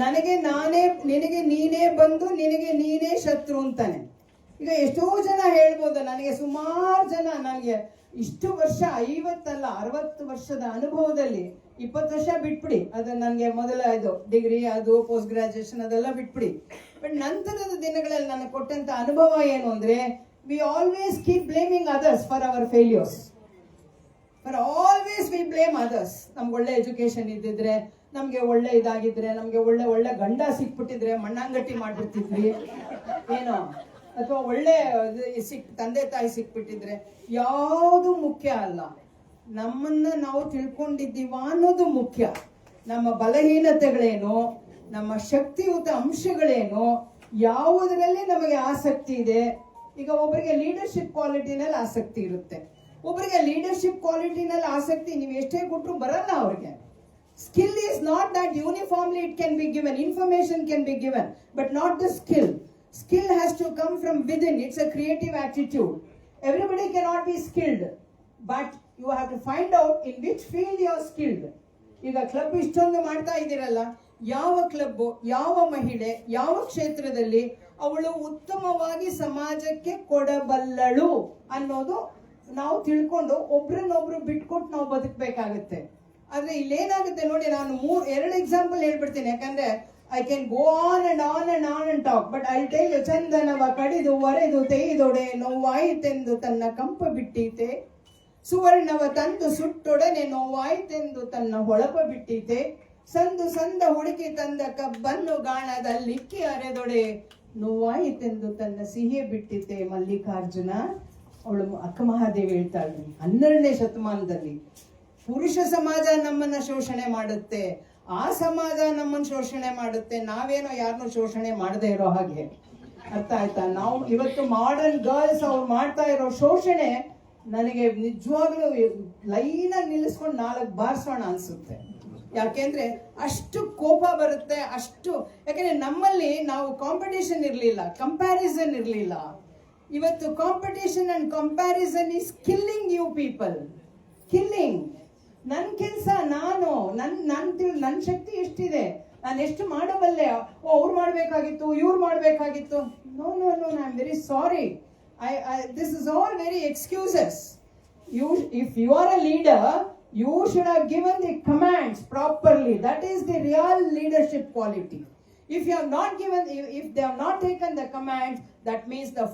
ನನಗೆ ನಾನೇ, ನಿನಗೆ ನೀನೇ ಬಂದು, ನಿನಗೆ ನೀನೇ ಶತ್ರು ಅಂತಾನೆ. ಈಗ ಎಷ್ಟೋ ಜನ ಹೇಳ್ಬೋದು, ನನಗೆ ಸುಮಾರು ಜನ, ನನಗೆ ಇಷ್ಟು ವರ್ಷ, ಐವತ್ತಲ್ಲ, ಅರವತ್ತು ವರ್ಷದ ಅನುಭವದಲ್ಲಿ ಇಪ್ಪತ್ತು ವರ್ಷ ಬಿಟ್ಬಿಡಿ. ಅದು ನನಗೆ ಮೊದಲ ಇದು, ಡಿಗ್ರಿ, ಅದು ಪೋಸ್ಟ್ ಗ್ರಾಜುಯೇಷನ್ ಅದೆಲ್ಲ ಬಿಟ್ಬಿಡಿ. ಬಟ್ ನಂತರದ ದಿನಗಳಲ್ಲಿ ನನಗೆ ಕೊಟ್ಟಂತ ಅನುಭವ ಏನು ಅಂದ್ರೆ we always keep blaming others for our failures for always we blame others ನಮ್ಗೆ ಒಳ್ಳೆ ಎಜುಕೇಶನ್ ಇದ್ದಿದ್ರೆ ನಮ್ಗೆ ಒಳ್ಳೆ ಇದಾಗಿದ್ರೆ, ನಮ್ಗೆ ಒಳ್ಳೆ ಒಳ್ಳೆ ಗಂಡ ಸಿಕ್ಬಿಟ್ಟಿದ್ರೆ, ಮಣ್ಣಂಗಟ್ಟಿ ಮಾಡ್ಬಿಡ್ತಿದ್ವಿ. ಏನೋ? ಅಥವಾ ಒಳ್ಳೆ ಸಿಕ್, ತಂದೆ ತಾಯಿ ಸಿಕ್ಬಿಟ್ಟಿದ್ರೆ ಯಾವುದು ಮುಖ್ಯ ಅಲ್ಲ. ನಮ್ಮನ್ನ ನಾವು ತಿಳ್ಕೊಂಡಿದ್ದೀವ ಅನ್ನೋದು ಮುಖ್ಯ. ನಮ್ಮ ಬಲಹೀನತೆಗಳೇನು, ನಮ್ಮ ಶಕ್ತಿಯುತ ಅಂಶಗಳೇನು, ಯಾವುದರಲ್ಲಿ ನಮಗೆ ಆಸಕ್ತಿ ಇದೆ, ಈಗ ಒಬ್ಬರಿಗೆ ಲೀಡರ್ಶಿಪ್ ಕ್ವಾಲಿಟಿನಲ್ಲಿ ಆಸಕ್ತಿ ಇರುತ್ತೆ. ಒಬ್ಬರಿಗೆ ಲೀಡರ್ಶಿಪ್ ಕ್ವಾಲಿಟಿನಲ್ಲಿ ಆಸಕ್ತಿ ನೀವು ಎಷ್ಟೇ ಕೊಟ್ಟರು ಬರಲ್ಲ ಅವ್ರಿಗೆ. Skill is not that uniformly it can be given information can be given but not the skill skill has to come from within it's a creative attitude everybody cannot be skilled but you have to find out in which field you are skilled ಈಗ club ಇಷ್ಟೊಂದು ಮಾಡ್ತಾ ಇದ್ದೀರಲ್ಲ, ಯಾವ club ಯಾವ ಮಹಿಳೆ, ಯಾವ ಕ್ಷೇತ್ರದಲ್ಲಿ ಅವಳು ಉತ್ತಮವಾಗಿ ಸಮಾಜಕ್ಕೆ ಕೊಡಬಲ್ಲಳು ಅನ್ನೋದು ನಾವು ತಿಳ್ಕೊಂಡು ಒಬ್ರನ್ನೊಬ್ರು ಬಿಟ್ಕೊಟ್ಟು ನಾವು ಬದುಕಬೇಕಾಗುತ್ತೆ. ಆದ್ರೆ ಇಲ್ಲೇನಾಗುತ್ತೆ ನೋಡಿ, ನಾನು ಮೂರು ಎರಡು ಎಕ್ಸಾಂಪಲ್ ಹೇಳ್ಬಿಡ್ತೀನಿ. ಯಾಕಂದ್ರೆ I can go on and on and on and talk but I tell ಚಂದನವ ಕಡಿದು ಒರೆದು ತೇಯ್ದೊಡೆ ನೋವಾಯಿತೆಂದು ತನ್ನ ಕಂಪ ಬಿಟ್ಟೀತೆ. ಸುವರ್ಣವ ತಂದು ಸುಟ್ಟೊಡನೆ, ನೋವಾಯಿತೆಂದು ತನ್ನ ಹೊಳಪ ಬಿಟ್ಟೀತೆ. ಸಂದು ಸಂದ ಹುಡುಕಿ ತಂದ ಕಬ್ಬನ್ನು ಗಾಣದಲ್ಲಿಕ್ಕಿ ಅರೆದೊಡೆ, ನೋವಾಯಿತೆಂದು ತನ್ನ ಸಿಹಿ ಬಿಟ್ಟಿತೆ. ಮಲ್ಲಿಕಾರ್ಜುನ, ಅವಳು ಅಕ್ಕ ಮಹಾದೇವಿ ಹೇಳ್ತಾಳೆ, ಹನ್ನೆರಡನೇ ಶತಮಾನದಲ್ಲಿ. ಪುರುಷ ಸಮಾಜ ನಮ್ಮನ್ನ ಶೋಷಣೆ ಮಾಡುತ್ತೆ. ಆ ಸಮಾಜ ನಮ್ಮನ್ನ ಶೋಷಣೆ ಮಾಡುತ್ತೆ. ನಾವೇನೋ ಯಾರನ್ನೂ ಶೋಷಣೆ ಮಾಡದೇ ಇರೋ ಹಾಗೆ. ಅರ್ಥ ಆಯ್ತಾ? ನಾವು ಇವತ್ತು ಮಾಡರ್ನ್ ಗರ್ಲ್ಸ್ ಅವ್ರು ಮಾಡ್ತಾ ಇರೋ ಶೋಷಣೆ ನನಗೆ ನಿಜವಾಗ್ಲೂ ಲೈನಾಗಿ ನಿಲ್ಲಿಸ್ಕೊಂಡು ನಾಲ್ಕು ಬಾರಿಸೋಣ ಅನ್ಸುತ್ತೆ. ಯಾಕೆಂದ್ರೆ ಅಷ್ಟು ಕೋಪ ಬರುತ್ತೆ, ಅಷ್ಟು ಯಾಕಂದ್ರೆ ನಮ್ಮಲ್ಲಿ ನಾವು ಕಾಂಪಿಟೇಷನ್ ಇರಲಿಲ್ಲ ಕಂಪ್ಯಾರಿಸನ್ ಇರಲಿಲ್ಲ. ಇವತ್ತು competition and comparison is killing you people killing ನನ್ನ ಕೆಲಸ ನಾನು ನನ್ನ ನನ್ನ ತಿಳ್ ನನ್ನ ಶಕ್ತಿ ಎಷ್ಟಿದೆ? ನಾನು ಎಷ್ಟು ಮಾಡಬಲ್ಲೆ? ಓ, ಅವ್ರು ಮಾಡಬೇಕಾಗಿತ್ತು, ಇವ್ರು ಮಾಡಬೇಕಾಗಿತ್ತು. No no no I am very sorry I I this is all very excuses you if you are a leader you should have given the commands properly that is the real leadership quality if you have not given if they they not taken the the that that means the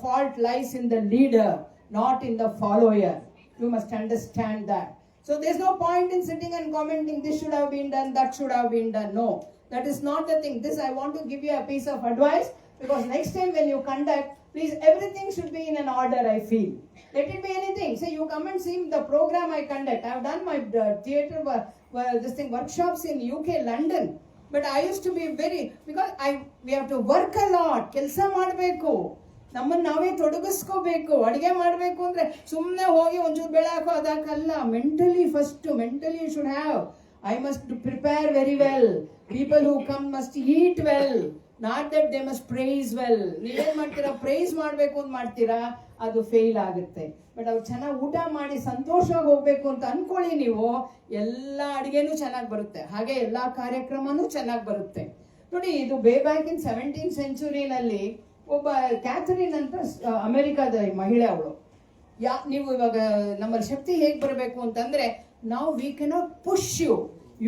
lies in the leader not not the follower you you understand that so there's no point in sitting and commenting this should have been done that should have been done no that is not the thing this i want to give you a piece of advice because next time when you conduct please everything should be in an order i feel let it be anything say you come and see the program i conduct i've done my uh, theater uh, uh, this thing workshops in uk london but i used to be very because i we have to work a lot ಕೆಲಸ ಮಾಡಬೇಕು ನಮ್ಮನ್ನ ನಾವೇ ತೊಡಗಿಸ್ಕೋಬೇಕು, ಅಡುಗೆ ಮಾಡಬೇಕು ಅಂದ್ರೆ ಸುಮ್ಮನೆ ಹೋಗಿ ಒಂಚೂರು ಬೆಳೆ ಹಾಕೋ ಅದಕ್ಕಲ್ಲ mentally first mentally should have I must prepare very well people who come must eat well not that they must praise well ನೀವೇನು ಮಾಡ್ತೀರಾ? ಪ್ರೈಸ್ ಮಾಡಬೇಕು ಅಂತ ಮಾಡ್ತೀರಾ? ಅದು ಫೇಲ್ ಆಗುತ್ತೆ. ಬಟ್ ಅವ್ರು ಚೆನ್ನಾಗಿ ಊಟ ಮಾಡಿ ಸಂತೋಷವಾಗಿ ಹೋಗ್ಬೇಕು ಅಂತ ಅಂದ್ಕೊಳ್ಳಿ ನೀವು. ಎಲ್ಲ ಅಡುಗೆನೂ ಚೆನ್ನಾಗಿ ಬರುತ್ತೆ. ಹಾಗೆ ಎಲ್ಲಾ ಕಾರ್ಯಕ್ರಮನೂ ಚೆನ್ನಾಗಿ ಬರುತ್ತೆ. ನೋಡಿ, ಇದು ಬೇ ಬ್ಯಾಕ್ ಇನ್ ಸೆವೆಂಟೀನ್ ಸೆಂಚುರಿನಲ್ಲಿ ಒಬ್ಬ ಕ್ಯಾಥರಿನ್ ಅಂತ ಅಮೆರಿಕಾದ ಮಹಿಳೆ ಅವಳು. ಯಾ, ನೀವು ಇವಾಗ ನಮ್ಮಲ್ಲಿ ಶಕ್ತಿ ಹೇಗೆ ಬರಬೇಕು ಅಂತಂದ್ರೆ, ನಾವು we cannot push you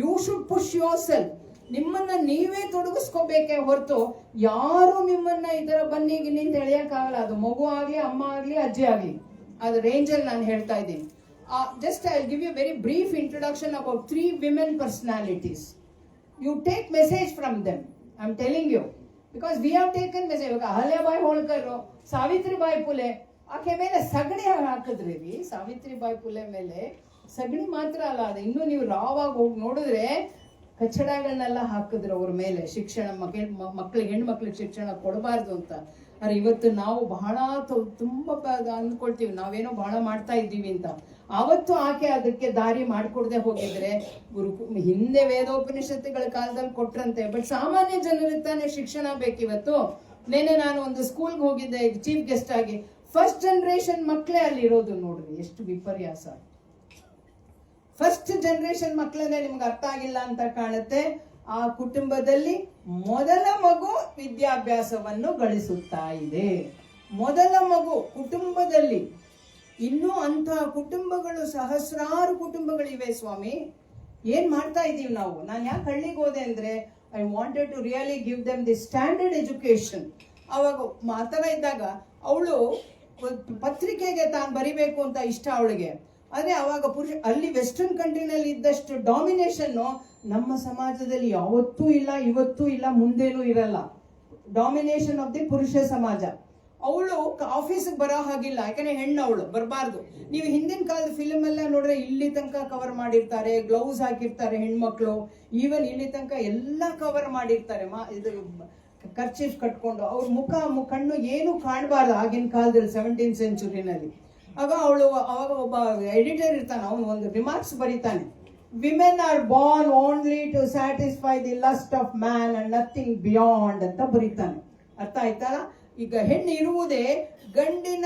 you should push your self ನಿಮ್ಮನ್ನ ನೀವೇ ತೊಡಗಿಸ್ಕೋಬೇಕೆ ಹೊರತು ಯಾರು ನಿಮ್ಮನ್ನ ಈ ತರ ಬನ್ನಿ ಗಿನ್ನಿ ಅಂತ ಎಳೆಯಕ್ಕಾಗಲ್ಲ. ಅದು ಮಗು ಆಗ್ಲಿ, ಅಮ್ಮ ಆಗ್ಲಿ, ಅಜ್ಜಿ ಆಗ್ಲಿ. ಅದು ರೇಂಜಲ್ಲಿ ನಾನು ಹೇಳ್ತಾ ಇದ್ದೀನಿ. Just I give you very brief introduction about three women personalities you take message from them I am telling you because we have taken message ಇವಾಗ ಅಹಲ್ಯಾಬಾಯಿ ಸಾವಿತ್ರಿ ಸಾವಿತ್ರಿಬಾಯಿ ಪುಲೆ, ಆಕೆ ಮೇಲೆ ಸಗಣಿ ಹಾಕಿದ್ರಿ ಸಾವಿತ್ರಿಬಾಯಿ ಪುಲೆ ಮೇಲೆ ಸಗಣಿ ಮಾತ್ರ ಅಲ್ಲ, ಅದು ಇನ್ನೂ ನೀವು ರಾವಾಗಿ ಹೋಗಿ ನೋಡಿದ್ರೆ ಕಚ್ಚಡಗಳನ್ನೆಲ್ಲ ಹಾಕಿದ್ರು ಅವ್ರ ಮೇಲೆ ಶಿಕ್ಷಣ ಮಕ್ಕಳ ಮಕ್ಳಿಗೆ, ಹೆಣ್ಮಕ್ಳಿಗೆ ಶಿಕ್ಷಣ ಕೊಡಬಾರ್ದು ಅಂತ. ಅರೆ ಇವತ್ತು ನಾವು ಬಹಳ ತುಂಬ ಅಂದ್ಕೊಳ್ತೀವಿ ನಾವೇನೋ ಬಹಳ ಮಾಡ್ತಾ ಇದ್ದೀವಿ ಅಂತ. ಅವತ್ತು ಆಕೆ ಅದಕ್ಕೆ ದಾರಿ ಮಾಡಿಕೊಡದೆ ಹೋಗಿದ್ರೆ ಗುರು ಹಿಂದೆ ವೇದೋಪನಿಷತ್ತುಗಳ ಕಾಲದಲ್ಲಿ ಕೊಟ್ರಂತೆ. ಬಟ್ ಸಾಮಾನ್ಯ ಜನರಿಗೆ ತಾನೇ ಶಿಕ್ಷಣ ಬೇಕಿವತ್ತು. ನಿನ್ನೆ ನಾನು ಒಂದು ಸ್ಕೂಲ್ಗೆ ಹೋಗಿದ್ದೆ ಚೀಫ್ ಗೆಸ್ಟ್ ಆಗಿ. ಫಸ್ಟ್ ಜನರೇಷನ್ ಮಕ್ಕಳೇ ಅಲ್ಲಿ ಇರೋದು ನೋಡ್ರಿ, ಎಷ್ಟು ವಿಪರ್ಯಾಸ. ಫಸ್ಟ್ ಜನರೇಷನ್ ಮಕ್ಕಳನ್ನೇ ನಿಮ್ಗೆ ಅರ್ಥ ಆಗಿಲ್ಲ ಅಂತ ಕಾಣುತ್ತೆ. ಆ ಕುಟುಂಬದಲ್ಲಿ ಮೊದಲ ಮಗು ವಿದ್ಯಾಭ್ಯಾಸವನ್ನು ಗಳಿಸುತ್ತಾ ಇದೆ. ಮೊದಲ ಮಗು ಕುಟುಂಬದಲ್ಲಿ ಇನ್ನೂ ಅಂತ ಕುಟುಂಬಗಳು, ಸಹಸ್ರಾರು ಕುಟುಂಬಗಳಿವೆ ಸ್ವಾಮಿ. ಏನ್ ಮಾಡ್ತಾ ಇದೀವಿ ನಾವು? ನಾನು ಯಾಕೆ ಹಳ್ಳಿಗೆ ಹೋದೆ ಅಂದ್ರೆ I wanted to really give them the standard education ಅವಾಗ ಮಾತಾಡ ಇದ್ದಾಗ ಅವಳು ಪತ್ರಿಕೆಗೆ ತಾನು ಬರಿಬೇಕು ಅಂತ ಇಷ್ಟ ಅವಳಿಗೆ. ಆದ್ರೆ ಅವಾಗ ಪುರುಷ, ಅಲ್ಲಿ ವೆಸ್ಟರ್ನ್ ಕಂಟ್ರಿನಲ್ಲಿ ಇದ್ದಷ್ಟು ಡಾಮಿನೇಷನ್ ನಮ್ಮ ಸಮಾಜದಲ್ಲಿ ಯಾವತ್ತೂ ಇಲ್ಲ, ಇವತ್ತೂ ಇಲ್ಲ, ಮುಂದೇನೂ ಇರಲ್ಲ. ಡಾಮಿನೇಷನ್ ಆಫ್ ದಿ ಪುರುಷ ಸಮಾಜ. ಅವಳು ಆಫೀಸಿಗೆ ಬರೋ ಹಾಗಿಲ್ಲ. ಯಾಕಂದ್ರೆ ಹೆಣ್ಣು ಅವಳು, ಬರಬಾರ್ದು. ನೀವು ಹಿಂದಿನ ಕಾಲದ ಫಿಲ್ಮ್ ಎಲ್ಲ ನೋಡಿದ್ರೆ ಇಲ್ಲಿ ತನಕ ಕವರ್ ಮಾಡಿರ್ತಾರೆ ಗ್ಲೌಸ್ ಹಾಕಿರ್ತಾರೆ ಹೆಣ್ಮಕ್ಳು. ಈವನ್ ಇಲ್ಲಿ ತನಕ ಎಲ್ಲ ಕವರ್ ಮಾಡಿರ್ತಾರೆ. ಮಾ ಇದು ಖರ್ಚೀಫ್ ಕಟ್ಕೊಂಡು. ಅವ್ರ ಮುಖ ಕಣ್ಣು ಏನು ಕಾಣಬಾರ್ದು ಆಗಿನ ಕಾಲದಲ್ಲಿ ಸೆವೆಂಟೀನ್ ಸೆಂಚುರಿನಲ್ಲಿ ಆಗ ಅವಳು ಅವಾಗ ಒಬ್ಬ ಎಡಿಟರ್ ಇರ್ತಾನೆ, ಅವನು ಒಂದು ರಿಮಾರ್ಕ್ಸ್ ಬರೀತಾನೆ. Women are born only to satisfy the lust of man and nothing beyond ಅಂತ ಬರೀತಾನೆ. ಅರ್ಥ ಆಯ್ತಾ? ಈಗ ಹೆಣ್ಣು ಇರುವುದೇ ಗಂಡಿನ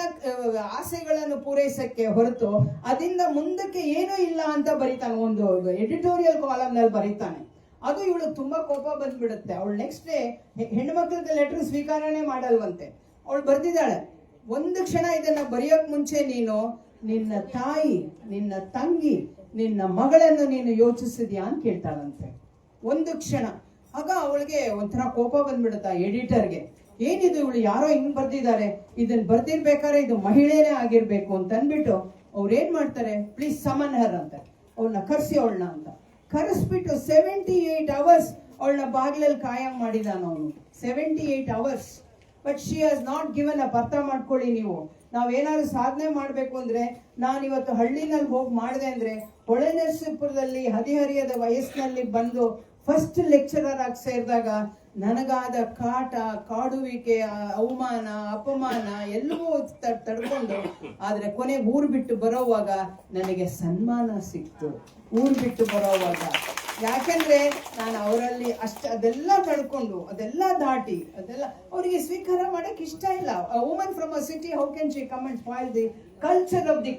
ಆಸೆಗಳನ್ನು ಪೂರೈಸಕ್ಕೆ ಹೊರತು ಅದರಿಂದ ಮುಂದಕ್ಕೆ ಏನೂ ಇಲ್ಲ ಅಂತ ಬರೀತಾನೆ. ಒಂದು ಎಡಿಟೋರಿಯಲ್ ಕಾಲಮ್ನಲ್ಲಿ ಬರೀತಾನೆ. ಅದು ಇವಳು ತುಂಬಾ ಕೋಪ ಬಂದ್ಬಿಡುತ್ತೆ. ಅವಳು ನೆಕ್ಸ್ಟ್ ಡೇ ಹೆಣ್ಣು ಹೆಣ್ಮಕ್ಳದ ಲೆಟರ್ ಸ್ವೀಕಾರನೆ ಮಾಡಲ್ವಂತೆ. ಅವಳು ಬರ್ದಿದ್ದಾಳೆ. ಒಂದು ಕ್ಷಣ ಇದನ್ನ ಬರೆಯೋಕ್ ಮುಂಚೆ ನೀನು, ನಿನ್ನ ತಾಯಿ, ನಿನ್ನ ತಂಗಿ, ನಿನ್ನ ಮಗಳನ್ನು ನೀನು ಯೋಚಿಸಿದ್ಯಾ ಅಂತ ಕೇಳ್ತಾಳಂತೆ. ಒಂದು ಕ್ಷಣ. ಆಗ ಅವಳಿಗೆ ಒಂಥರ ಕೋಪ ಬಂದ್ಬಿಡುತ್ತ ಎಡಿಟರ್ಗೆ ಏನಿದು ಇವಳು? ಯಾರೋ ಹಿಂಗ್ ಬರ್ದಿದ್ದಾರೆ. ಇದನ್ನ ಬರ್ದಿರ್ಬೇಕಾದ್ರೆ ಇದು ಮಹಿಳೆನೇ ಆಗಿರ್ಬೇಕು ಅಂತ ಅಂದ್ಬಿಟ್ಟು ಅವ್ರು ಏನ್ ಮಾಡ್ತಾರೆ? ಪ್ಲೀಸ್ ಸಮನ್ ಹರ್ ಅಂತ. ಅವಳನ್ನ ಕರ್ಸಿ ಅವಳನ್ನ ಅಂತ. ಕರೆಸ್ಬಿಟ್ಟು ಸೆವೆಂಟಿ ಏಟ್ ಅವರ್ಸ್ ಅವಳನ್ನ ಬಾಗಿಲಲ್ಲಿ ಕಾಯಂ ಮಾಡಿದಾನ ಅವನು. Seventy eight hours but she has not given up ಅರ್ಥ ಮಾಡ್ಕೊಳ್ಳಿ ನೀವು. ನಾವೇನಾದ್ರು ಸಾಧನೆ ಮಾಡಬೇಕು ಅಂದ್ರೆ, ನಾನು ಇವತ್ತು ಹಳ್ಳಿನಲ್ಲಿ ಹೋಗಿ ಮಾಡಿದೆ ಅಂದ್ರೆ ಹೊಳೆನರಸೀಪುರದಲ್ಲಿ ಹದಿಹರಿಯದ ವಯಸ್ಸಿನಲ್ಲಿ ಬಂದು ಫಸ್ಟ್ ಲೆಕ್ಚರರ್ ಆಗಿ ಸೇರಿದಾಗ ನನಗಾದ ಕಾಟ, ಕಾಡುವಿಕೆ, ಅವಮಾನ, ಅಪಮಾನ ಎಲ್ಲವೂ ತಡ್ಕೊಂಡು, ಆದ್ರೆ ಕೊನೆ ಊರು ಬಿಟ್ಟು ಬರೋವಾಗ ನನಗೆ ಸನ್ಮಾನ ಸಿಕ್ತು. ಊರು ಬಿಟ್ಟು ಬರೋವಾಗ. ಯಾಕೆಂದ್ರೆ ನಾನು ಅವರಲ್ಲಿ ಅಷ್ಟ, ಅದೆಲ್ಲ ತಡ್ಕೊಂಡು ಅದೆಲ್ಲ ದಾಟಿ, ಅದೆಲ್ಲ ಅವರಿಗೆ ಸ್ವೀಕಾರ ಮಾಡಕ್ ಇಷ್ಟ ಇಲ್ಲ. Woman from a city how can she come and fight the culture of the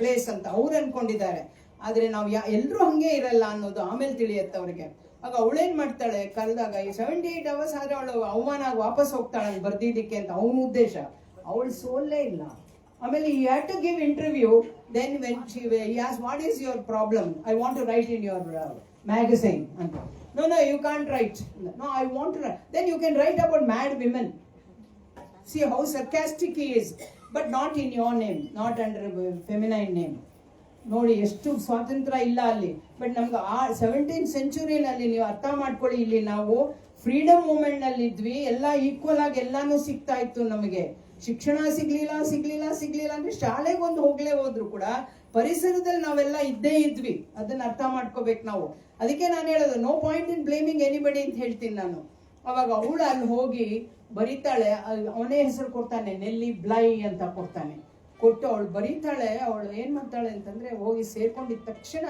place ಅಂತ ಅವ್ರು ಅನ್ಕೊಂಡಿದ್ದಾರೆ. ಆದ್ರೆ ನಾವು ಯಾ ಎಲ್ಲರೂ ಹಂಗೆ ಇರಲ್ಲ ಅನ್ನೋದು ಆಮೇಲೆ ತಿಳಿಯತ್ತೆ ಅವ್ರಿಗೆ. ಆಗ ಅವಳೇನ್ ಮಾಡ್ತಾಳೆ? ಕರೆದಾಗ, ಈ ಸೆವೆಂಟಿ ಏಟ್ ಅವರ್ಸ್ ಆದ್ರೆ ಅವಳು ಅವಮಾನ ವಾಪಸ್ ಹೋಗ್ತಾಳೆ ಬರ್ದಿದ್ದಕ್ಕೆ ಅಂತ ಅವನ ಉದ್ದೇಶ. ಅವಳು ಸೋಲ್ಲೇ ಇಲ್ಲ. ಆಮೇಲೆ he had to give interview then when she as what is your problem I want to write in your magazine ಅಂತ. No no you can't write no I want then you can write about mad women see how sarcastic is but not in your name not under feminine name ನೋಡಿ, ಎಷ್ಟು ಸ್ವಾತಂತ್ರ್ಯ ಇಲ್ಲ ಅಲ್ಲಿ. But ನಮ್ಗೆ ಆ seventeen ಸೆಂಚುರಿನಲ್ಲಿ ನೀವು ಅರ್ಥ ಮಾಡ್ಕೊಳ್ಳಿ, ಇಲ್ಲಿ ನಾವು ಫ್ರೀಡಮ್ ಮೂಮೆಂಟ್ನಲ್ಲಿ ಇದ್ವಿ, ಎಲ್ಲ ಈಕ್ವಲ್ ಆಗಿ ಎಲ್ಲಾನು ಸಿಗ್ತಾ ಇತ್ತು ನಮಗೆ. ಶಿಕ್ಷಣ ಸಿಗ್ಲಿಲ್ಲ ಸಿಗ್ಲಿಲ್ಲ ಸಿಗ್ಲಿಲ್ಲ ಅಂದ್ರೆ ಶಾಲೆಗೆ ಒಂದು ಹೋಗ್ಲೇ ಹೋದ್ರು ಕೂಡ ಪರಿಸರದಲ್ಲಿ ನಾವೆಲ್ಲ ಇದ್ದೇ ಇದ್ವಿ. ಅದನ್ನ ಅರ್ಥ ಮಾಡ್ಕೋಬೇಕು ನಾವು. ಅದಕ್ಕೆ ನಾನು ಹೇಳೋದು no point in blaming anybody ಅಂತ ಹೇಳ್ತೀನಿ ನಾನು. ಅವಾಗ ಅವಳು ಅಲ್ಲಿ ಹೋಗಿ ಬರೀತಾಳೆ ಅವನೇ ಹೆಸರು ಕೊಡ್ತಾನೆ, ನೆಲ್ಲಿ, ಬ್ಲೈ ಅಂತ ಕೊಡ್ತಾನೆ. ಕೊಟ್ಟು ಅವಳು ಬರೀತಾಳೆ, ಅವಳು ಏನ್ ಮಾಡ್ತಾಳೆ ಅಂತಂದ್ರೆ ಹೋಗಿ ಸೇರ್ಕೊಂಡಿದ್ದ ತಕ್ಷಣ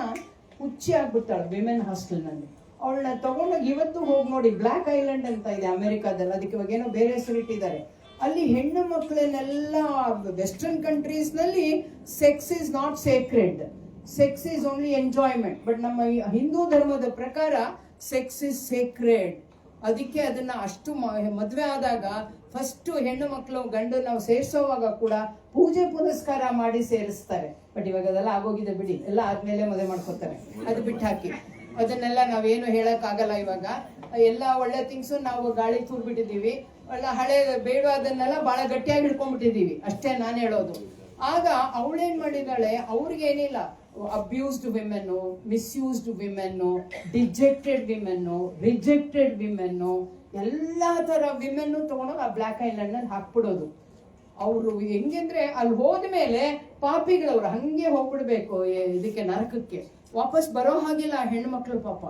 ಹುಚ್ಚಿ ಆಗ್ಬಿಡ್ತಾಳೆ ವಿಮೆನ್ ಹಾಸ್ಟೆಲ್ನಲ್ಲಿ ಅವಳನ್ನ ತಗೊಂಡೋಗಿ ಇವತ್ತು ಹೋಗಿ ನೋಡಿ ಬ್ಲ್ಯಾಕ್ ಐಲ್ಯಾಂಡ್ ಅಂತ ಇದೆ ಅಮೆರಿಕಾದಲ್ಲಿ, ಅದಕ್ಕೆ ಇವಾಗ ಏನೋ ಬೇರೆ ಹೆಸರು ಇಟ್ಟಿದ್ದಾರೆ. ಅಲ್ಲಿ ಹೆಣ್ಣು ಮಕ್ಕಳನ್ನೆಲ್ಲ western ಕಂಟ್ರೀಸ್ನಲ್ಲಿ sex is not sacred sex is only enjoyment but ನಮ್ಮ ಹಿಂದೂ ಧರ್ಮದ ಪ್ರಕಾರ ಸೆಕ್ಸ್ ಇಸ್ ಸೇಕ್ರೆಡ್ ಅದಕ್ಕೆ ಅದನ್ನ ಅಷ್ಟು ಮದುವೆ ಆದಾಗ ಫಸ್ಟ್ ಹೆಣ್ಣು ಮಕ್ಕಳು ಗಂಡು ನಾವು ಸೇರಿಸೋವಾಗ ಕೂಡ ಪೂಜೆ ಪುನಸ್ಕಾರ ಮಾಡಿ ಸೇರಿಸ್ತಾರೆ. ಬಟ್ ಇವಾಗ ಅದೆಲ್ಲ ಆಗೋಗಿದೆ ಬಿಡಿ. ಎಲ್ಲ ಆದ್ಮೇಲೆ ಮದುವೆ ಮಾಡ್ಕೋತಾರೆ ಅದು ಬಿಟ್ಟು ಹಾಕಿ ಅದನ್ನೆಲ್ಲ ನಾವೇನು ಆಗಲ್ಲ ಇವಾಗ. ಎಲ್ಲ ಒಳ್ಳೆ ಥಿಂಗ್ಸು ನಾವು ಗಾಳಿ ತೂರ್ಬಿಟ್ಟಿದ್ದೀವಿ. ಒಳ್ಳೆ ಹಳೆ ಬೇಡವಾದನ್ನೆಲ್ಲ ಬಹಳ ಗಟ್ಟಿಯಾಗಿ ಹಿಡ್ಕೊಂಡ್ಬಿಟ್ಟಿದೀವಿ ಅಷ್ಟೇ ನಾನು ಹೇಳೋದು. ಆಗ ಅವಳೇನ್ ಮಾಡಿದಾಳೆ ಅವ್ರಿಗೇನಿಲ್ಲ. ಅಬ್ಯೂಸ್ಡ್ ವಿಮೆನ್ನು ಮಿಸ್ಯೂಸ್ಡ್ ವಿಮೆನ್ನು ಡಿಜೆಕ್ಟೆಡ್ ವಿಮೆನ್ನು ರಿಜೆಕ್ಟೆಡ್ ವಿಮೆನ್ನು ಎಲ್ಲ ಥರ ವಿಮೆನ್ನು ತಗೊಂಡೋಗಿ ಆ ಬ್ಲ್ಯಾಕ್ ಐಲ್ಯಾಂಡ್ನಲ್ಲಿ ಹಾಕ್ಬಿಡೋದು. ಅವರು ಹೆಂಗೆಂದ್ರೆ ಅಲ್ಲಿ ಹೋದ್ಮೇಲೆ ಪಾಪಿಗಳವ್ರು ಹಂಗೆ ಹೋಗ್ಬಿಡ್ಬೇಕು ಇದಕ್ಕೆ ನರಕಕ್ಕೆ. ವಾಪಸ್ ಬರೋ ಹಾಗಿಲ್ಲ ಹೆಣ್ಮಕ್ಳು ಪಾಪ.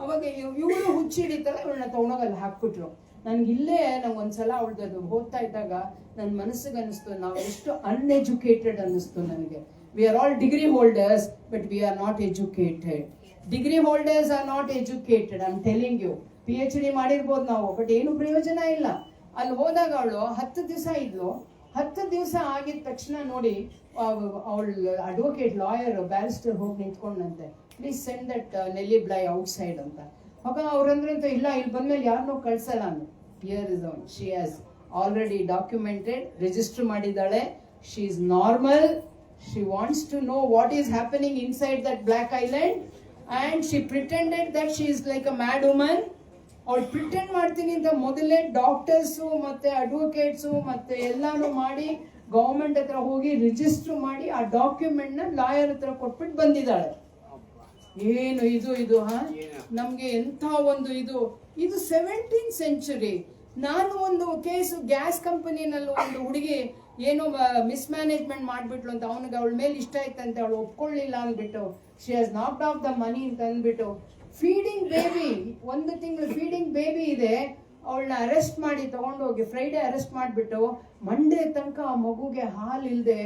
ಅವಾಗ ಇವಳು ಹುಚ್ಚಿಡಿತಾಳೆ ಇವಳನ್ನ ತಗೊಂಡೋಗಿ ಅಲ್ಲಿ ಹಾಕ್ಬಿಟ್ರು. ನನ್ಗೆ ಇಲ್ಲೇ ನಂಗೆ ಒಂದ್ಸಲ ಅವಳದ್ದು ಓದ್ತಾ ಇದ್ದಾಗ ನನ್ನ ಮನಸ್ಸಿಗೆ ಅನಿಸ್ತು ನಾವು ಎಷ್ಟು ಅನ್ಎಜುಕೇಟೆಡ್ ಅನ್ನಿಸ್ತು ನನಗೆ. We are all degree holders but we are not educated degree holders are not educated I'm telling you P H D ಮಾಡಿರ್ಬೋದು ನಾವು ಬಟ್ ಏನು ಪ್ರಯೋಜನ ಇಲ್ಲ. ಅಲ್ಲಿ ಹೋದಾಗ ಅವಳು ಹತ್ತು ದಿವಸ ಇದ್ಲು. ಹತ್ತು ದಿವಸ ಆಗಿದ ತಕ್ಷಣ ನೋಡಿ ಅವಳು ಅಡ್ವೊಕೇಟ್ ಲಾಯರ್ ಬ್ಯಾರಿಸ್ಟರ್ ಹೋಗಿ ನಿಂತ್ಕೊಂಡಂತೆ. Please send that Nellie Bly outside ಅಂತ. ಮಗ ಅವ್ರಂದ್ರಂತ ಇಲ್ಲ, ಇಲ್ಲಿ ಬಂದ್ಮೇಲೆ ಯಾರನ್ನೂ ಕಳ್ಸಲ್ಲ ನಾನು here is she has already documented register ಮಾಡಿದ್ದಾಳೆ. She is normal she wants to know what is happening inside that black island and she pretended that she is like a mad woman. ಅವಳು pretend ಮಾಡ್ತೀನಿ ಅಂತ ಮೊದಲೇ doctors ಮತ್ತೆ advocates ಮತ್ತೆ ಎಲ್ಲಾನು ಮಾಡಿ government ಹತ್ರ ಹೋಗಿ ರಿಜಿಸ್ಟರ್ ಮಾಡಿ ಆ ಡಾಕ್ಯುಮೆಂಟ್ನ ಲಾಯರ್ ಹತ್ರ ಕೊಟ್ಬಿಟ್ಟು ಬಂದಿದ್ದಾಳೆ. ಏನು ಇದು ಇದು ಹಾ? ನಮ್ಗೆ ಎಂಥ ಒಂದು ಇದು? ಇದು ಸೆವೆಂಟೀನ್ ಸೆಂಚುರಿ ನಾನು ಒಂದು ಕೇಸು ಗ್ಯಾಸ್ ಕಂಪನಿನಲ್ಲಿ ಒಂದು ಹುಡುಗಿ ಏನೋ ಮಿಸ್ಮ್ಯಾನೇಜ್ಮೆಂಟ್ ಮಾಡಿಬಿಟ್ಲು ಅಂತ ಅವನಿಗೆ ಅವಳ ಮೇಲೆ ಇಷ್ಟ ಆಯ್ತಂತೆ ಅವಳು ಒಪ್ಕೊಳ್ಳಿಲ್ಲ ಅಂದ್ಬಿಟ್ಟು she has not of the money ಅಂತ ಅಂದ್ಬಿಟ್ಟು ಫೀಡಿಂಗ್ ಬೇಬಿ ಒಂದು ತಿಂಗಳು ಫೀಡಿಂಗ್ ಬೇಬಿ ಇದೆ, ಅವಳನ್ನ ಅರೆಸ್ಟ್ ಮಾಡಿ ತಗೊಂಡೋಗಿ ಫ್ರೈಡೇ ಅರೆಸ್ಟ್ ಮಾಡಿಬಿಟ್ಟು ಮಂಡೇ ತನಕ ಆ ಮಗುಗೆ ಹಾಲು ಇಲ್ಲದೆ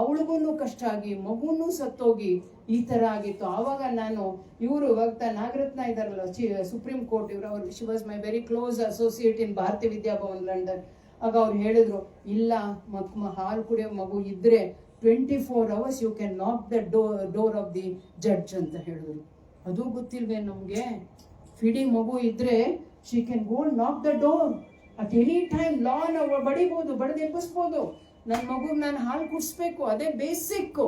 ಅವಳಿಗೂ ಕಷ್ಟ ಆಗಿ, ಮಗುನೂ ಸತ್ತೋಗಿ, ಈ ಥರ ಆಗಿತ್ತು. ಆವಾಗ ನಾನು ಇವರು ಇವಾಗ ನಾಗರತ್ನ ಇದ್ದಾರಲ್ಲ ಸುಪ್ರೀಂ ಕೋರ್ಟ್ ಇವರು, ಅವರು she was my very close associate ಇನ್ ಭಾರತೀಯ ವಿದ್ಯಾಭವನ್ ಲಂಡನ್ ಆಗ ಅವ್ರು ಹೇಳಿದ್ರು, ಇಲ್ಲ ಮಕ್ ಹಾಲು ಕುಡಿಯೋ ಮಗು ಇದ್ರೆ twenty four hours you can knock the door door of the judge ಅಂತ ಹೇಳಿದ್ರು. ಅದು ಗೊತ್ತಿಲ್ವೇ ನಮಗೆ? ಫೀಡಿಂಗ್ ಮಗು ಇದ್ರೆ she can go knock the door at any time lawn ಬಡಿಬೋದು, ಬಡ್ದು ಎಬ್ಬಿಸ್ಬೋದು. ನನ್ನ ಮಗು, ನಾನು ಹಾಲು ಕುಡಿಸ್ಬೇಕು, ಅದೇ ಬೇಸಿಕ್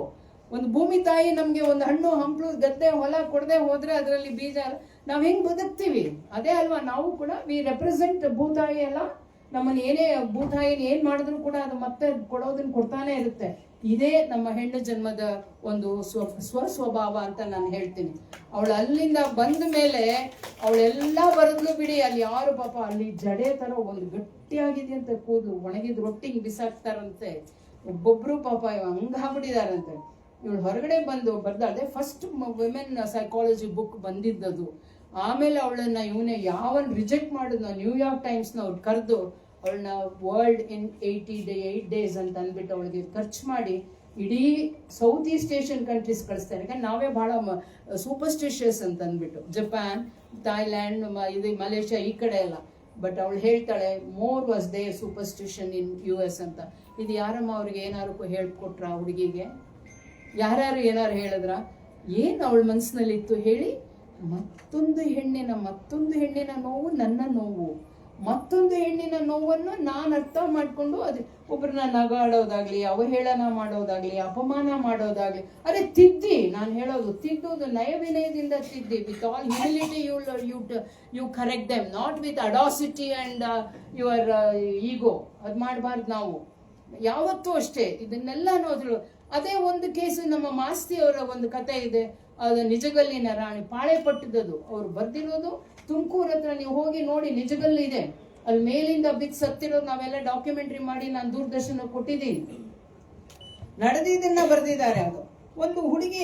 ಒಂದು ಭೂಮಿ ತಾಯಿ ನಮಗೆ ಒಂದು ಹಣ್ಣು, ಹಂಪಲು, ಗದ್ದೆ, ಹೊಲ ಕೊಡದೆ ಹೋದ್ರೆ ಅದರಲ್ಲಿ ಬೀಜ, ನಾವು ಹೆಂಗೆ ಬದುಕ್ತೀವಿ? ಅದೇ ಅಲ್ವಾ, ನಾವು ಕೂಡ ವಿ ರೆಪ್ರೆಸೆಂಟ್ ಭೂತಾಯಿ ಅಲ್ಲ. ನಮ್ಮನ್ನ ಏನೇ ಭೂತಾಯಿನ ಏನ್ ಮಾಡಿದ್ರು ಕೂಡ ಅದು ಮತ್ತೆ ಕೊಡೋದನ್ನ ಕೊಡ್ತಾನೆ ಇರುತ್ತೆ. ಇದೇ ನಮ್ಮ ಹೆಣ್ಣು ಜನ್ಮದ ಒಂದು ಸ್ವ ಸ್ವ ಸ್ವಭಾವ ಅಂತ ನಾನು ಹೇಳ್ತೀನಿ. ಅವಳು ಅಲ್ಲಿಂದ ಬಂದ ಮೇಲೆ ಅವಳೆಲ್ಲ ಬರದ್ಲು ಬಿಡಿ, ಅಲ್ಲಿ ಯಾರು ಪಾಪ ಅಲ್ಲಿ ಜಡೆ ತರ ಒಂದು ಗಟ್ಟಿಯಾಗಿದೆಯಂತೆ ಕೂದಲು, ಒಣಗಿದ ರೊಟ್ಟಿ ಬಿಸಾಕ್ತಾರಂತೆ. ಒಬ್ಬೊಬ್ರು ಪಾಪ ಹಂಗಾಗ್ಬಿಟ್ಟಿದಾರಂತೆ ಇವಳು ಹೊರಗಡೆ ಬಂದು ಬರ್ದಾಳೆ ಫಸ್ಟ್ ವಿಮೆನ್ ಸೈಕಾಲಜಿ ಬುಕ್ ಬಂದಿದ್ದದು. ಆಮೇಲೆ ಅವಳನ್ನ ಇವನೇ ಯಾವನ್ ರಿಜೆಕ್ಟ್ ಮಾಡಿದ್ನ ನ್ಯೂಯಾರ್ಕ್ ಟೈಮ್ಸ್ನ ಅವ್ರು ಕರೆದು ಅವಳನ್ನ world in eighty day eight days ಅಂತ ಅಂದ್ಬಿಟ್ಟು ಅವಳಿಗೆ ಖರ್ಚು ಮಾಡಿ ಇಡೀ ಸೌತ್ ಈಸ್ಟ್ ಏಷ್ಯನ್ ಕಂಟ್ರೀಸ್ ಕಳಿಸ್ತಾರೆ. ಯಾಕಂದ್ರೆ ನಾವೇ ಬಹಳ ಸೂಪರ್ಸ್ಟಿಷಿಯಸ್ ಅಂತ ಅಂದ್ಬಿಟ್ಟು. ಜಪಾನ್ ಥಾಯ್ಲ್ಯಾಂಡ್ ಇದು ಮಲೇಷ್ಯಾ ಈ ಕಡೆ ಎಲ್ಲ. ಬಟ್ ಅವಳು ಹೇಳ್ತಾಳೆ more was they superstition in U S ಅಂತ. ಇದು ಯಾರಮ್ಮ ಅವ್ರಿಗೆ ಏನಾರು ಹೇಳ್ಕೊಟ್ರ ಹುಡುಗಿಗೆ? ಯಾರ್ಯಾರು ಏನಾರು ಹೇಳಿದ್ರ? ಏನು ಅವಳ ಮನಸ್ಸಿನಲ್ಲಿತ್ತು ಹೇಳಿ? ಮತ್ತೊಂದು ಹೆಣ್ಣಿನ ಮತ್ತೊಂದು ಹೆಣ್ಣಿನ ನೋವು ನನ್ನ ನೋವು. ಮತ್ತೊಂದು ಹೆಣ್ಣಿನ ನೋವನ್ನು ನಾನು ಅರ್ಥ ಮಾಡ್ಕೊಂಡು ಅದು ಒಬ್ಬರನ್ನ ನಗಾಡೋದಾಗ್ಲಿ, ಅವಹೇಳನ ಮಾಡೋದಾಗ್ಲಿ, ಅಪಮಾನ ಮಾಡೋದಾಗ್ಲಿ ಅರೆ ತಿದ್ದಿ. ನಾನು ಹೇಳೋದು ತಿದ್ದೋದು ನಯ ವಿನಯದಿಂದ ತಿದ್ದಿ with all humility you you you correct them not with audacity and your ego ಅದು ಮಾಡಬಾರ್ದು ನಾವು. ಯಾವತ್ತೂ ಅಷ್ಟೇ. ಇದನ್ನೆಲ್ಲ ನೋದ್ರು ಅದೇ ಒಂದು ಕೇಸು ನಮ್ಮ ಮಾಸ್ತಿಯವರ ಒಂದು ಕತೆ ಇದೆ. ಅದು ನಿಜಗಲ್ಲಿನ ರಾಣಿ ಪಾಳೆ ಪಟ್ಟಿದ್ದದು ಅವ್ರು ಬರ್ದಿರೋದು ತುಮಕೂರು ಹತ್ರ. ನೀವು ಹೋಗಿ ನೋಡಿ, ನಿಜಗಲ್ಲು ಇದೆ. ಅಲ್ಲಿ ಮೇಲಿಂದ ಬಿದ್ದು ಸತ್ತಿರೋದು ನಾವೆಲ್ಲ ಡಾಕ್ಯುಮೆಂಟ್ರಿ ಮಾಡಿ ನಾನು ದೂರದರ್ಶನ ಕೊಟ್ಟಿದ್ದೀನಿ. ನಡೆದಿದ್ದನ್ನ ಬರೆದಿದ್ದಾರೆ ಅದು. ಒಂದು ಹುಡುಗಿ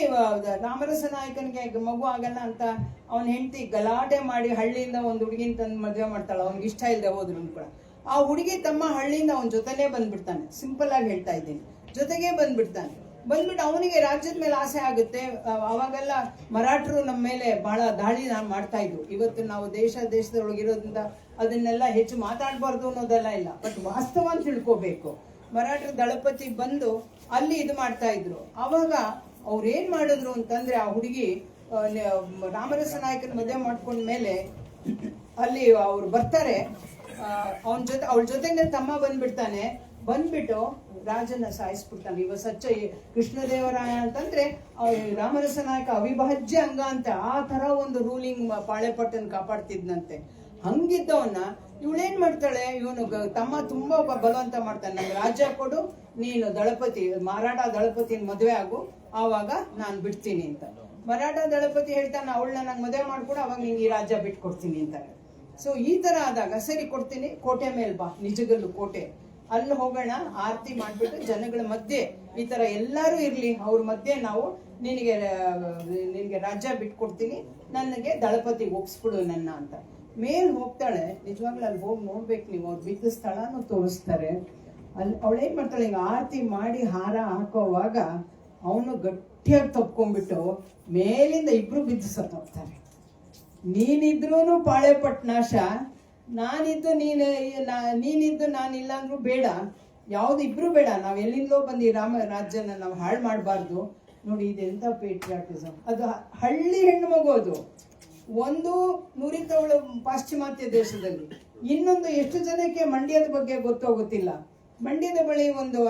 ರಾಮರಸ ನಾಯಕನಿಗೆ ಮಗು ಆಗಲ್ಲ ಅಂತ ಅವನ ಹೆಂಡತಿ ಗಲಾಟೆ ಮಾಡಿ ಹಳ್ಳಿಯಿಂದ ಒಂದು ಹುಡುಗಿನ ತಂದು ಮದುವೆ ಮಾಡ್ತಾಳೆ. ಅವ್ನಿಗೆ ಇಷ್ಟ ಇಲ್ಲದೆ ಹೋದ್ರು ಕೂಡ ಆ ಹುಡುಗಿ ತಮ್ಮ ಹಳ್ಳಿಯಿಂದ ಅವನ ಜೊತೆನೇ ಬಂದ್ಬಿಡ್ತಾನೆ. ಸಿಂಪಲ್ ಆಗಿ ಹೇಳ್ತಾ ಇದ್ದೀನಿ. ಜೊತೆಗೆ ಬಂದ್ಬಿಡ್ತಾನೆ. ಬಂದ್ಬಿಟ್ಟು ಅವನಿಗೆ ರಾಜ್ಯದ ಮೇಲೆ ಆಸೆ ಆಗುತ್ತೆ. ಅವಾಗೆಲ್ಲ ಮರಾಠರು ನಮ್ಮ ಮೇಲೆ ಬಹಳ ದಾಳಿ ಮಾಡ್ತಾ ಇದ್ರು. ಇವತ್ತು ನಾವು ದೇಶ, ದೇಶದೊಳಗಿರೋದ್ರಿಂದ ಅದನ್ನೆಲ್ಲ ಹೆಚ್ಚು ಮಾತಾಡಬಾರ್ದು ಅನ್ನೋದೆಲ್ಲ ಇಲ್ಲ. ಬಟ್ ವಾಸ್ತವ ಅಂತ ತಿಳ್ಕೋಬೇಕು. ಮರಾಠರ ದಳಪತಿ ಬಂದು ಅಲ್ಲಿ ಇದು ಮಾಡ್ತಾ ಇದ್ರು. ಅವಾಗ ಅವ್ರು ಏನ್ ಮಾಡಿದ್ರು ಅಂತಂದ್ರೆ ಆ ಹುಡುಗಿ ರಾಮರಸ ನಾಯಕನ ಮದುವೆ ಮಾಡ್ಕೊಂಡ ಮೇಲೆ ಅಲ್ಲಿ ಅವ್ರು ಬರ್ತಾರೆ. ಅವನ ಜೊತೆ ಅವಳ ಜೊತೆಗೆ ತಮ್ಮ ಬಂದ್ಬಿಡ್ತಾನೆ. ಬಂದ್ಬಿಟ್ಟು ರಾಜನ ಸಾಯಿಸ್ಬಿಡ್ತಾನೆ. ಇವ ಸಚ್ಚ ಕೃಷ್ಣದೇವರಾಯ ಅಂತಂದ್ರೆ ರಾಮರಸ ನಾಯಕ ಅವಿಭಾಜ್ಯ ಅಂಗ ಅಂತ ಆ ತರ ಒಂದು ರೂಲಿಂಗ್ ಪಾಳೆಪಟ್ಟನ್ ಕಾಪಾಡ್ತಿದ್ನಂತೆ. ಹಂಗಿದ್ದವನ್ನ ಇವಳೇನ್ ಮಾಡ್ತಾಳೆ? ಇವನು ತಮ್ಮ ತುಂಬಾ ಒಬ್ಬ ಬಲವಂತ ಮಾಡ್ತಾನೆ. ನಂಗೆ ರಾಜ್ಯ ಕೊಡು, ನೀನು ದಳಪತಿ, ಮಾರಾಟ ದಳಪತಿನ ಮದುವೆ ಆಗು, ಆವಾಗ ನಾನು ಬಿಡ್ತೀನಿ ಅಂತ. ಮರಾಠ ದಳಪತಿ ಹೇಳ್ತಾನೆ, ಅವಳನ್ನ ನಂಗೆ ಮದುವೆ ಮಾಡ್ಕೊಡು ಅವಾಗ ನಿಂಗೆ ಈ ರಾಜ್ಯ ಬಿಟ್ಕೊಡ್ತೀನಿ ಅಂತಾರೆ. ಸೊ ಈ ತರ ಆದಾಗ, ಸರಿ, ಕೊಡ್ತೀನಿ, ಕೋಟೆ ಮೇಲ್ ಬಾ, ನಿಜಗಲ್ಲು ಕೋಟೆ. ಅಲ್ಲಿ ಹೋಗೋಣ, ಆರತಿ ಮಾಡ್ಬಿಟ್ಟು ಜನಗಳ ಮಧ್ಯೆ ಈ ತರ ಎಲ್ಲರೂ ಇರ್ಲಿ, ಅವ್ರ ಮಧ್ಯೆ ನಾವು ನಿನಗೆ ನಿನಗೆ ರಾಜ್ಯ ಬಿಟ್ಕೊಡ್ತೀನಿ, ನನಗೆ ದಳಪತಿ ಒಪ್ಸ್ಬಿಡು ನನ್ನ ಅಂತ. ಮೇಲ್ ಹೋಗ್ತಾಳೆ, ನಿಜವಾಗ್ಲೂ ಅಲ್ಲಿ ಹೋಗಿ ನೋಡ್ಬೇಕು ನೀವು, ಅವ್ರು ಬಿದ್ದ ಸ್ಥಳನೂ ತೋರಿಸ್ತಾರೆ. ಅಲ್ಲಿ ಅವಳೇನ್ ಮಾಡ್ತಾಳೆ ಈಗ ಆರತಿ ಮಾಡಿ ಹಾರ ಹಾಕೋವಾಗ ಅವನು ಗಟ್ಟಿಯಾಗಿ ತಪ್ಕೊಂಡ್ಬಿಟ್ಟು ಮೇಲಿಂದ ಇಬ್ರು ಬಿದ್ದು ಸತ್ತೋಗ್ತಾರೆ. ನೀನಿದ್ರೂ ಪಾಳೆಪಟ್ ನಾಶ ನಾನಿದ್ದು ನೀನು, ನಾ- ನಾನು ಇಲ್ಲ ಅಂದ್ರೂ ಬೇಡ. ಯಾವ್ದು ಇಬ್ರು ಬೇಡ. ನಾವು ಎಲ್ಲಿಂದಲೋ ಬಂದು ರಾಮ ರಾಜ್ಯನ ನಾವು ಹಾಳು ಮಾಡಬಾರ್ದು. ನೋಡಿ ಇದೆಂತ ಪೇಟ್ರಿಯಾಟಿಸಮ್ ಅದು ಹಳ್ಳಿ ಹೆಣ್ಣು ಮಗು ಅದು. ಒಂದು ನುರಿತವಳು ಪಾಶ್ಚಿಮಾತ್ಯ ದೇಶದಲ್ಲಿ. ಇನ್ನೊಂದು ಎಷ್ಟು ಜನಕ್ಕೆ ಮಂಡ್ಯದ ಬಗ್ಗೆ ಗೊತ್ತೋ ಗೊತ್ತಿಲ್ಲ ಮಂಡ್ಯದ ಬಳಿ ಒಂದು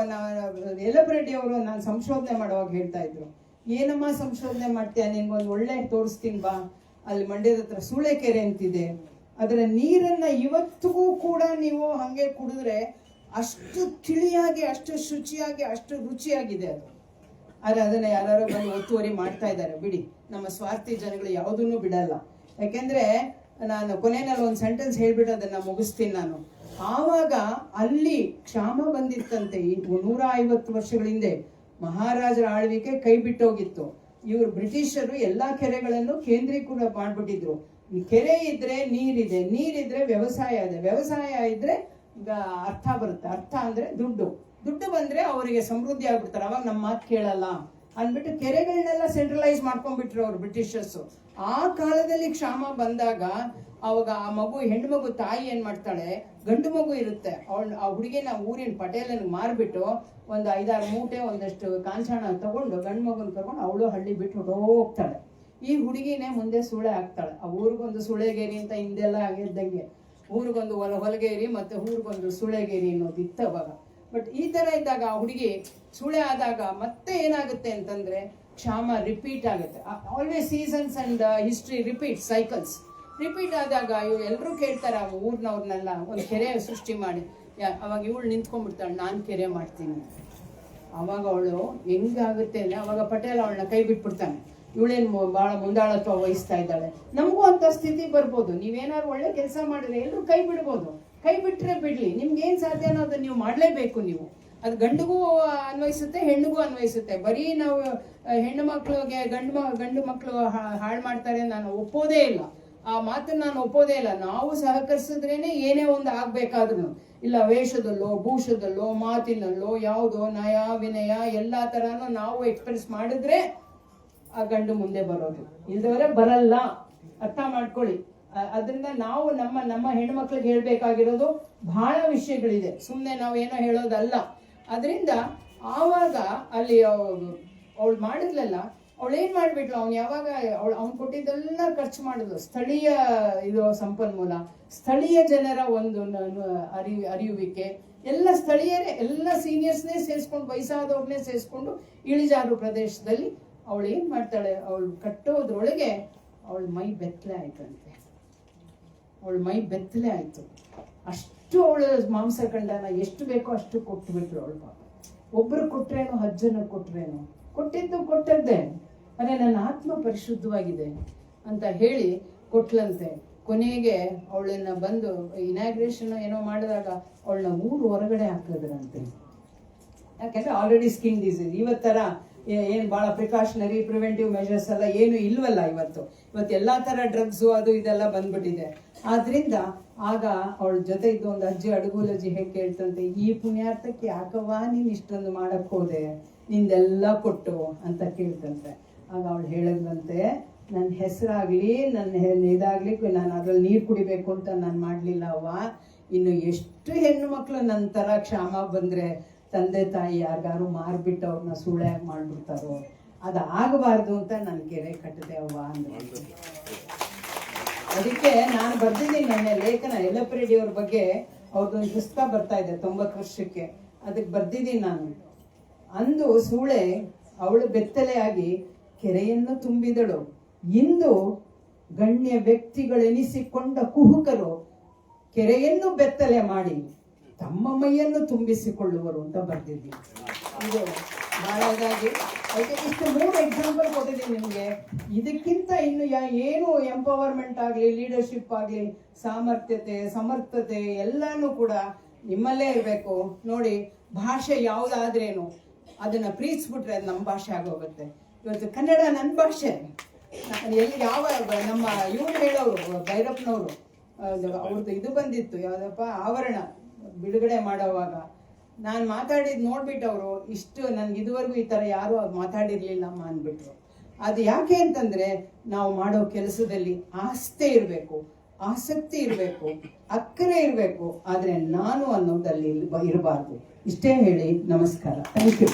ಯಲಬರೆಡ್ಡಿ ಅವರು ನಾನು ಸಂಶೋಧನೆ ಮಾಡುವಾಗ ಹೇಳ್ತಾ ಇದ್ರು. ಏನಮ್ಮ ಸಂಶೋಧನೆ ಮಾಡ್ತೀಯ? ನಿನ್ಗೊಂದು ಒಳ್ಳೆ ತೋರಿಸ್ತೀನಿ ಬಾ. ಅಲ್ಲಿ ಮಂಡ್ಯದ ಹತ್ರ ಸೂಳೆಕೆರೆ ಅಂತಿದೆ. ಅದರ ನೀರನ್ನ ಇವತ್ತಿಗೂ ಕೂಡ ನೀವು ಹಂಗೆ ಕುಡಿದ್ರೆ ಅಷ್ಟು ತಿಳಿಯಾಗಿ, ಅಷ್ಟು ಶುಚಿಯಾಗಿ, ಅಷ್ಟು ರುಚಿಯಾಗಿದೆ ಅದು. ಆದ್ರೆ ಅದನ್ನ ಯಾರು ಬಂದು ಒತ್ತುವರಿ ಮಾಡ್ತಾ ಇದ್ದಾರೆ. ಬಿಡಿ, ನಮ್ಮ ಸ್ವಾರ್ಥಿ ಜನಗಳು ಯಾವುದನ್ನು ಬಿಡಲ್ಲ. ಯಾಕೆಂದ್ರೆ ನಾನು ಕೊನೆಯಲ್ಲಿ ಒಂದು ಸೆಂಟೆನ್ಸ್ ಹೇಳ್ಬಿಟ್ಟು ಅದನ್ನ ಮುಗಿಸ್ತೀನಿ ನಾನು. ಆವಾಗ ಅಲ್ಲಿ ಕ್ಷಾಮ ಬಂದಿತ್ತಂತೆ. ಈ ನೂರ ಐವತ್ತು ವರ್ಷಗಳ ಹಿಂದೆ ಮಹಾರಾಜರ ಆಳ್ವಿಕೆ ಕೈ ಬಿಟ್ಟೋಗಿತ್ತು. ಇವರು ಬ್ರಿಟಿಷರು ಎಲ್ಲಾ ಕೆರೆಗಳನ್ನು ಕೇಂದ್ರೀಕೃತ ಮಾಡ್ಬಿಟ್ಟಿದ್ರು. ಕೆರೆ ಇದ್ರೆ ನೀರಿದೆ, ನೀರಿದ್ರೆ ವ್ಯವಸಾಯ ಇದೆ. ವ್ಯವಸಾಯ ಇದ್ರೆ ಅರ್ಥ ಬರುತ್ತೆ. ಅರ್ಥ ಅಂದ್ರೆ ದುಡ್ಡು. ದುಡ್ಡು ಬಂದ್ರೆ ಅವರಿಗೆ ಸಮೃದ್ಧಿ ಆಗ್ಬಿಡ್ತಾರೆ. ಅವಾಗ ನಮ್ಮ ಮಾತು ಕೇಳಲ್ಲ ಅಂದ್ಬಿಟ್ಟು ಕೆರೆಗಳನ್ನೆಲ್ಲ ಸೆಂಟ್ರಲೈಸ್ ಮಾಡ್ಕೊಂಡ್ಬಿಟ್ರು ಅವ್ರು ಬ್ರಿಟಿಷರ್ಸ್. ಆ ಕಾಲದಲ್ಲಿ ಕ್ಷಾಮ ಬಂದಾಗ ಅವಾಗ ಆ ಮಗು, ಹೆಣ್ಣು ಮಗು ತಾಯಿ ಏನ್ ಮಾಡ್ತಾಳೆ? ಗಂಡು ಮಗು ಇರುತ್ತೆ. ಅವಳು, ಆ ಹುಡುಗಿನ ಊರಿನ ಪಟೇಲನ್ ಮಾರ್ಬಿಟ್ಟು ಒಂದು ಐದಾರು ಮೂಟೆ ಒಂದಷ್ಟು ಕಾಂಚಾಣ ತಗೊಂಡು ಗಂಡು ಮಗುನ ತಗೊಂಡು ಅವಳು ಹಳ್ಳಿ ಬಿಟ್ಟು ಹೋಗ್ತಾಳೆ ಈ ಹುಡುಗಿನೇ ಮುಂದೆ ಸುಳೆ ಹಾಕ್ತಾಳೆ. ಆ ಊರಿಗೊಂದು ಸುಳೆಗೇರಿ ಅಂತ ಹಿಂದೆಲ್ಲ ಆಗಿದ್ದಂಗೆ. ಊರಿಗೊಂದು ಹೊಲ ಹೊಲಗೇರಿ ಮತ್ತೆ ಊರಿಗೊಂದು ಸುಳೆಗೇರಿ ಅನ್ನೋದು ಇತ್ತು ಅವಾಗ. ಬಟ್ ಈ ತರ ಇದ್ದಾಗ ಆ ಹುಡುಗಿ ಸುಳೆ ಆದಾಗ ಮತ್ತೆ ಏನಾಗುತ್ತೆ ಅಂತಂದ್ರೆ ಕ್ಷಾಮ ರಿಪೀಟ್ ಆಗುತ್ತೆ. Always seasons and history repeat cycles repeat ಆದಾಗ ಇವ್ ಎಲ್ಲರೂ ಕೇಳ್ತಾರೆ, ಆ ಊರಿನವ್ರನ್ನೆಲ್ಲ ಒಂದು ಕೆರೆ ಸೃಷ್ಟಿ ಮಾಡಿ. ಅವಾಗ ಇವಳು ನಿಂತ್ಕೊಂಡ್ಬಿಡ್ತಾಳೆ, ನಾನು ಕೆರೆ ಮಾಡ್ತೀನಿ. ಅವಾಗ ಅವಳು ಹೆಂಗಾಗುತ್ತೆ ಅಂದರೆ ಅವಾಗ ಪಟೇಲ್ ಅವಳನ್ನ ಕೈ ಬಿಟ್ಬಿಡ್ತಾನೆ. ಇವಳೇನು ಬಹಳ ಮುಂದಾಳತ್ವ ವಹಿಸ್ತಾ ಇದ್ದಾಳೆ. ನಮಗೂ ಅಂತ ಸ್ಥಿತಿ ಬರ್ಬೋದು. ನೀವೇನಾದ್ರು ಒಳ್ಳೆ ಕೆಲಸ ಮಾಡಿದ್ರೆ ಎಲ್ಲರೂ ಕೈ ಬಿಡ್ಬೋದು. ಕೈ ಬಿಟ್ಟರೆ ಬಿಡ್ಲಿ. ನಿಮ್ಗೆ ಏನ್ ಸಾಧ್ಯ ಅನ್ನೋದನ್ನ ನೀವು ಮಾಡಲೇಬೇಕು ನೀವು. ಅದು ಗಂಡಿಗೂ ಅನ್ವಯಿಸುತ್ತೆ, ಹೆಣ್ಣಿಗೂ ಅನ್ವಯಿಸುತ್ತೆ. ಬರೀ ನಾವು ಹೆಣ್ಣು ಮಕ್ಳಿಗೆ ಗಂಡು ಮ, ಗಂಡು ಮಕ್ಕಳು ಹಾಳು ಮಾಡ್ತಾರೆ ನಾನು ಒಪ್ಪೋದೇ ಇಲ್ಲ. ಆ ಮಾತನ್ನು ನಾನು ಒಪ್ಪೋದೇ ಇಲ್ಲ. ನಾವು ಸಹಕರಿಸಿದ್ರೇನೆ ಏನೇ ಒಂದು ಆಗ್ಬೇಕಾದ್ರೂ ಇಲ್ಲ, ವೇಷದಲ್ಲೋ, ಭೂಷದಲ್ಲೋ, ಮಾತಿನಲ್ಲೋ, ಯಾವುದೋ ನಯ, ವಿನಯ, ಎಲ್ಲಾ ಥರನೂ ನಾವು ಎಕ್ಸ್ಪ್ರೆಸ್ ಮಾಡಿದ್ರೆ ಆ ಗಂಡು ಮುಂದೆ ಬರೋದು. ಇಲ್ದವರೆ ಬರಲ್ಲ. ಅರ್ಥ ಮಾಡ್ಕೊಳ್ಳಿ. ಅದರಿಂದ ನಾವು ನಮ್ಮ ನಮ್ಮ ಹೆಣ್ಮಕ್ಳಿಗೆ ಹೇಳ್ಬೇಕಾಗಿರೋದು ಬಹಳ ವಿಷಯಗಳಿದೆ. ಸುಮ್ಮನೆ ನಾವು ಏನೋ ಹೇಳೋದಲ್ಲ. ಅದರಿಂದ ಆವಾಗ ಅಲ್ಲಿ ಅವಳು ಮಾಡಿದ್ಲಲ್ಲ, ಅವಳು ಏನ್ ಮಾಡ್ಬಿಟ್ಲು? ಅವ್ನು ಯಾವಾಗ ಅವಳು, ಅವ್ನು ಕೊಟ್ಟಿದ್ದೆಲ್ಲ ಖರ್ಚು ಮಾಡಿದ್ಲು ಸ್ಥಳೀಯ ಇದು ಸಂಪನ್ಮೂಲ, ಸ್ಥಳೀಯ ಜನರ ಒಂದು ನ- ಅರಿಯುವಿಕೆ, ಎಲ್ಲ ಸ್ಥಳೀಯರೇ, ಎಲ್ಲ ಸೀನಿಯರ್ಸ್ನೇ ಸೇರಿಸ್ಕೊಂಡು ವಯಸ್ಸಾದವ್ರನ್ನೇ ಸೇರಿಸ್ಕೊಂಡು ಇಳಿಜಾರು ಪ್ರದೇಶದಲ್ಲಿ ಅವಳು ಏನು ಮಾಡ್ತಾಳೆ? ಅವಳು ಕಟ್ಟೋದ್ರೊಳಗೆ ಅವಳ ಮೈ ಬೆತ್ತಲೆ ಆಯ್ತಂತೆ. ಅವಳ ಮೈ ಬೆತ್ತಲೆ ಆಯ್ತು. ಅಷ್ಟು ಅವಳ ಮಾಂಸ ನಾನು ಎಷ್ಟು ಬೇಕೋ ಅಷ್ಟು ಕೊಟ್ಟು ಬಿಟ್ರು ಅವಳು ಪಾಪ. ಒಬ್ರು ಕೊಟ್ರೇನು ಹತ್ತು ಜನ ಕೊಟ್ರೇನು? ಕೊಟ್ಟಿದ್ದು ಕೊಟ್ಟದ್ದೆ. ಅರೆ, ನನ್ನ ಆತ್ಮ ಪರಿಶುದ್ಧವಾಗಿದೆ ಅಂತ ಹೇಳಿ ಕೊಟ್ಲಂತೆ. ಕೊನೆಗೆ ಅವಳನ್ನ ಬಂದು ಇನಾಗ್ರೇಷನ್ ಏನೋ ಮಾಡಿದಾಗ ಅವಳನ್ನ ಊರು ಹೊರಗಡೆ ಹಾಕಿದ್ರಂತೆ. ಯಾಕಂದ್ರೆ ಆಲ್ರೆಡಿ ಸ್ಕಿನ್ ಡಿಸೀಸ್ ಇವತ್ತರ ಏನ್ ಭಾಳ ಪ್ರಿಕಾಷನರಿ ಪ್ರಿವೆಂಟಿವ್ ಮೆಷರ್ಸ್ ಎಲ್ಲ ಏನು ಇಲ್ವಲ್ಲ ಇವತ್ತು. ಇವತ್ತು ಎಲ್ಲ ಥರ ಡ್ರಗ್ಸು ಅದು ಇದೆಲ್ಲ ಬಂದ್ಬಿಟ್ಟಿದೆ. ಆದ್ರಿಂದ ಆಗ ಅವಳ ಜೊತೆ ಇದ್ದು ಒಂದು ಅಜ್ಜಿ ಅಡುಗುಲಜ್ಜಿ ಹೇಗೆ ಕೇಳ್ತಂತೆ, ಈ ಪುಣ್ಯಾರ್ಥಕ್ಕೆ ಯಾಕವ್ವ ನೀನು ಇಷ್ಟೊಂದು ಮಾಡಕ್ಕೆ ಹೋದೆ? ನಿಂದೆಲ್ಲ ಕೊಟ್ಟು, ಅಂತ ಕೇಳ್ತಂತೆ. ಆಗ ಅವಳು ಹೇಳಿದ್ಲಂತೆ ನನ್ನ ಹೆಸರಾಗಲಿ ನನ್ನ ಇದಾಗ್ಲಿ, ನಾನು ಅದ್ರಲ್ಲಿ ನೀರು ಕುಡಿಬೇಕು ಅಂತ ನಾನು ಮಾಡಲಿಲ್ಲ ಅವ್ವ. ಇನ್ನು ಎಷ್ಟು ಹೆಣ್ಣು ಮಕ್ಕಳು ನನ್ನ ಥರ ಕ್ಷಾಮ ಬಂದ್ರೆ ತಂದೆ ತಾಯಿ ಯಾರಿಗಾರು ಮಾರ್ಬಿಟ್ಟು ಅವ್ರನ್ನ ಸುಳ್ಳ್ಯಾಗಿ ಮಾಡ್ಬಿಡ್ತಾರೋ, ಅದು ಆಗಬಾರ್ದು ಅಂತ ನಾನು ಕೆರೆ ಕಟ್ಟಿದೆ ಅವ್ವ ಅಂದ್ರೆ ಅದಕ್ಕೆ ನಾನು ಬರ್ದಿದ್ದೀನಿ ನನ್ನ ಲೇಖನ ಯಲ್ಲಪ್ಪರೆಡ್ಡಿ ಅವ್ರ ಬಗ್ಗೆ ಅವ್ರದ್ದೊಂದು ಪುಸ್ತಕ ಬರ್ತಾ ಇದೆ ತೊಂಬತ್ತು ವರ್ಷಕ್ಕೆ. ಅದಕ್ಕೆ ಬರ್ದಿದ್ದೀನಿ ನಾನು. ಅಂದು ಸೂಳೆ ಅವಳು ಬೆತ್ತಲೆಯಾಗಿ ಕೆರೆಯನ್ನು ತುಂಬಿದಳು. ಇಂದು ಗಣ್ಯ ವ್ಯಕ್ತಿಗಳೆನಿಸಿಕೊಂಡ ಕುಹುಕರು ಕೆರೆಯನ್ನು ಬೆತ್ತಲೆ ಮಾಡಿ. ತಮ್ಮ ಮೈಯನ್ನು ತುಂಬಿಸಿಕೊಳ್ಳುವರು ಅಂತ ಬರ್ದಿದ್ದೀವಿ. ಇದು ಅದಕ್ಕೆ ಇಷ್ಟು ಮೂರು ಎಕ್ಸಾಂಪಲ್ ಕೊಟ್ಟಿದ್ದೀನಿ ನಿಮಗೆ. ಇದಕ್ಕಿಂತ ಇನ್ನು ಏನು ಎಂಪವರ್ಮೆಂಟ್ ಆಗಲಿ ಲೀಡರ್ಶಿಪ್ ಆಗಲಿ, ಸಾಮರ್ಥ್ಯತೆ, ಸಮರ್ಥತೆ ಎಲ್ಲನೂ ಕೂಡ ನಿಮ್ಮಲ್ಲೇ ಇರಬೇಕು. ನೋಡಿ, ಭಾಷೆ ಯಾವುದಾದ್ರೇನು ಅದನ್ನು ಪ್ರೀತಿಸ್ಬಿಟ್ರೆ ಅದು ನಮ್ಮ ಭಾಷೆ ಆಗೋಗುತ್ತೆ. ಇವತ್ತು ಕನ್ನಡ ನನ್ನ ಭಾಷೆ. ಎಲ್ಲಿ ಯಾವ ನಮ್ಮ ಇವ್ರು ಹೇಳೋರು, ಭೈರಪ್ಪನವರು. ಅವ್ರದ್ದು ಇದು ಬಂದಿತ್ತು, ಯಾವುದಪ್ಪ? ಆವರಣ. ಬಿಡುಗಡೆ ಮಾಡೋವಾಗ. ನಾನು ಮಾತಾಡಿದ್ ನೋಡ್ಬಿಟ್ಟು ಅವರು ಇಷ್ಟು ನನ್ಗೆ ಇದುವರೆಗೂ ಈ ತರ ಯಾರು ಮಾತಾಡಿರ್ಲಿಲ್ಲಮ್ಮ ಅಂದ್ಬಿಟ್ರು. ಅದು ಯಾಕೆ ಅಂತಂದ್ರೆ, ನಾವು ಮಾಡೋ ಕೆಲಸದಲ್ಲಿ ಆಸ್ತೆ ಇರಬೇಕು, ಆಸಕ್ತಿ ಇರಬೇಕು, ಅಕ್ಕರೆ ಇರಬೇಕು, ಆದರೆ ನಾನು ಅನ್ನೋದಲ್ಲಿ ಇರಬಾರ್ದು. ಇಷ್ಟೇ ಹೇಳಿ, ನಮಸ್ಕಾರ. Thank you